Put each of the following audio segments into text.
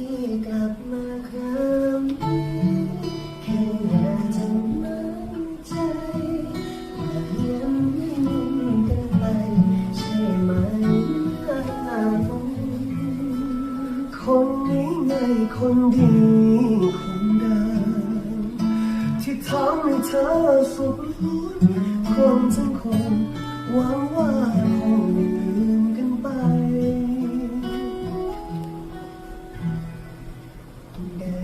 ที่กลับมาครั้งนี้แค่อยากนใจายมกันไป ใช่ไหมคนนี้ไง คนดีคนดังที่ทำให้เธอสุขลุ้นคนทั้งคน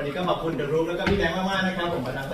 วันนี้ก็ขอบคุณเดอะรูปแล้วก็พี่แบงค์มาก ๆ นะครับผมประทับ